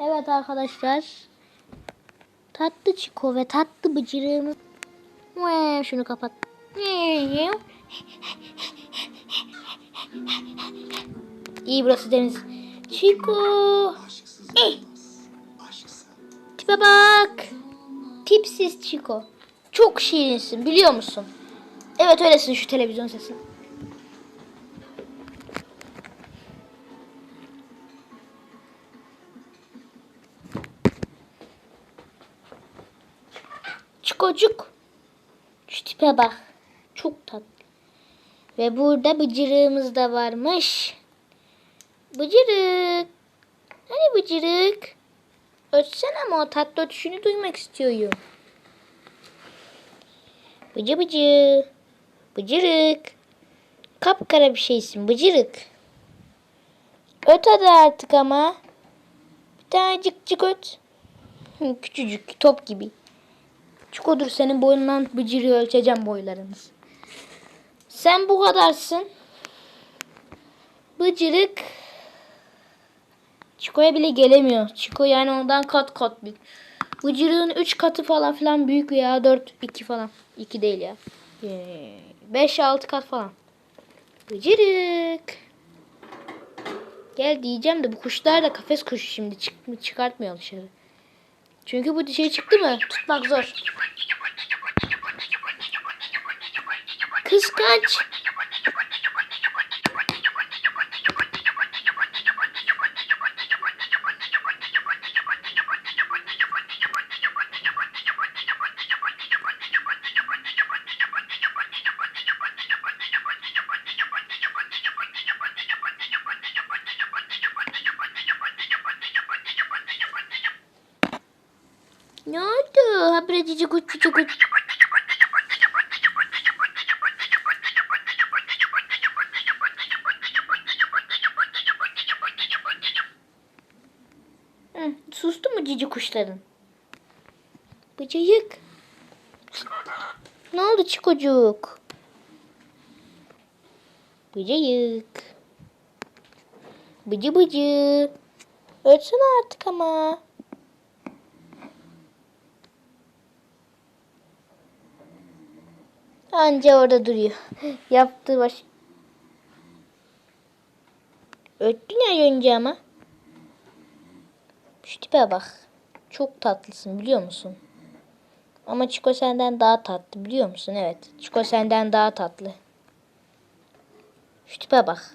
Evet arkadaşlar. Tatlı çiko ve tatlı bıcırığımız. Şunu kapat. İyi burası deniz. Çiko. Eh. Tipe bak. Tipsiz Çiko. Çok şirinsin biliyor musun? Evet öylesin şu televizyon sesi. Çikocuk. Şu tipe bak. Çok tatlı. Ve burada bıcırığımız da varmış. Bıcırık. Hani bıcırık? Ötsene ama o tatlı ötüşünü duymak istiyorum. Bıcı bıcı. Bıcırık. Kapkara bir şeysin bıcırık. Öt hadi artık ama. Bir tanecik cık öt. Hı, Küçücük top gibi. Çikodur senin boyundan bıcırığı ölçeceğim boylarınız. Sen bu kadarsın. Bıcırık. Çiko'ya bile gelemiyor. Çiko yani ondan kat kat büyük. Bıcırığın 3 katı falan filan büyük ya 4 2 falan. 2 değil ya. 5 6 kat falan. Bıcırık. Gel diyeceğim de bu kuşlar da kafes kuşu şimdi çık çıkartmıyor dışarı. Çünkü bu dışarı çıktı mı tutmak zor. Kıskanç. Ne oldu? Habire cici kuş cici. Hı, sustu mu cici kuşların? Bıcıyık. Ne oldu çikocuk? Bıcıyık. Bıcı bıcı. Ötsene artık ama. Anca orada duruyor. Yaptığı baş... Öttün ya önce ama. Şu tipe bak. Çok tatlısın biliyor musun? Ama Çiko senden daha tatlı biliyor musun? Evet. Çiko senden daha tatlı. Şu tipe bak.